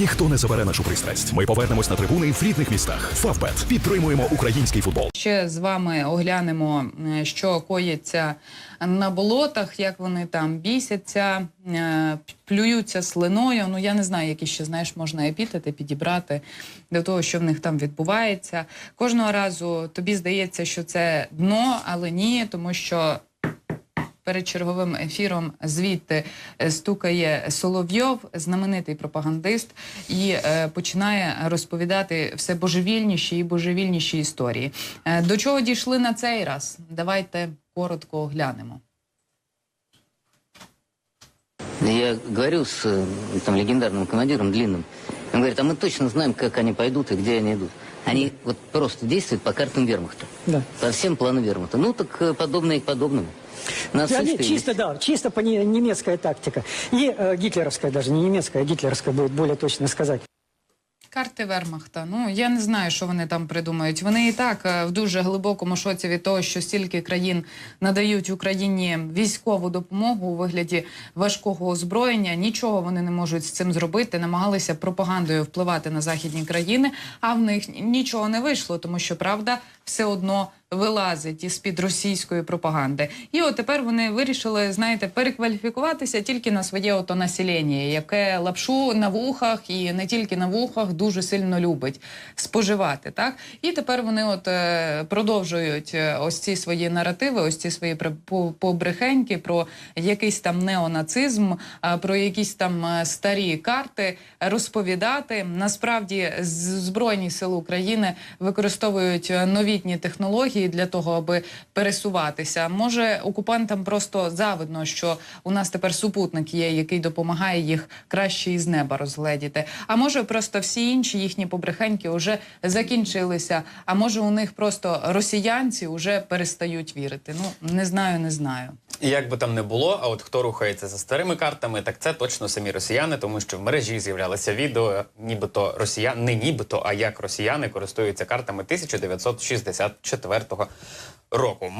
Ніхто не забере нашу пристрасть. Ми повернемось на трибуни в рідних містах. Фавбет підтримуємо український футбол. Ще з вами оглянемо, е, що коїться на болотах, як вони там бісяться, е, плюються слиною. Ну я не знаю, які ще знаєш, можна епітети підібрати до того, що в них там відбувається. Кожного разу тобі здається, що це дно, але ні, тому що перед черговим ефіром звідти е, стукає Соловйов, знаменитий пропагандист, і е, починає розповідати все божевільніші і божевільніші історії. Е, до чого дійшли на цей раз? Давайте коротко оглянемо. Я говорю с э, там, легендарным командиром Длинным. Он говорит, а мы точно знаем, как они пойдут и где они идут. Они вот просто действуют по картам вермахта. Да. По всем планам вермахта. Ну, так э, подобное к подобному. Нас они чисто, да, чисто по немецкая тактика. И э, гитлеровская даже, не немецкая, а гитлеровская будет более точно сказать. Карти Вермахта. Ну я не знаю, що вони там придумають. Вони і так е, в дуже глибокому шоці від того, що стільки країн надають Україні військову допомогу у вигляді важкого озброєння. Нічого вони не можуть з цим зробити. Намагалися пропагандою впливати на західні країни, а в них нічого не вийшло, тому що правда все одно вилазить із під російської пропаганди. І от тепер вони вирішили, знаєте, перекваліфікуватися тільки на своє ото населення, яке лапшу на вухах і не тільки на вухах дуже сильно любить споживати. Так і тепер вони от е, продовжують е, ось ці свої наративи, ось ці свої побрехеньки про якийсь там неонацизм, а, про якісь там е, старі карти розповідати. Насправді збройні сили України використовують е, новітні технології для того, аби пересуватися. Може, окупантам просто завидно, що у нас тепер супутник є, який допомагає їх краще із неба розгледіти. А може, просто всі інші їхні побрехеньки вже закінчилися. А може, у них просто росіянці вже перестають вірити. Ну не знаю, не знаю. І як би там не було, а от хто рухається за старими картами, так це точно самі росіяни, тому що в мережі з'являлися відео, нібито росіян, не нібито, а як росіяни користуються картами 1964 року.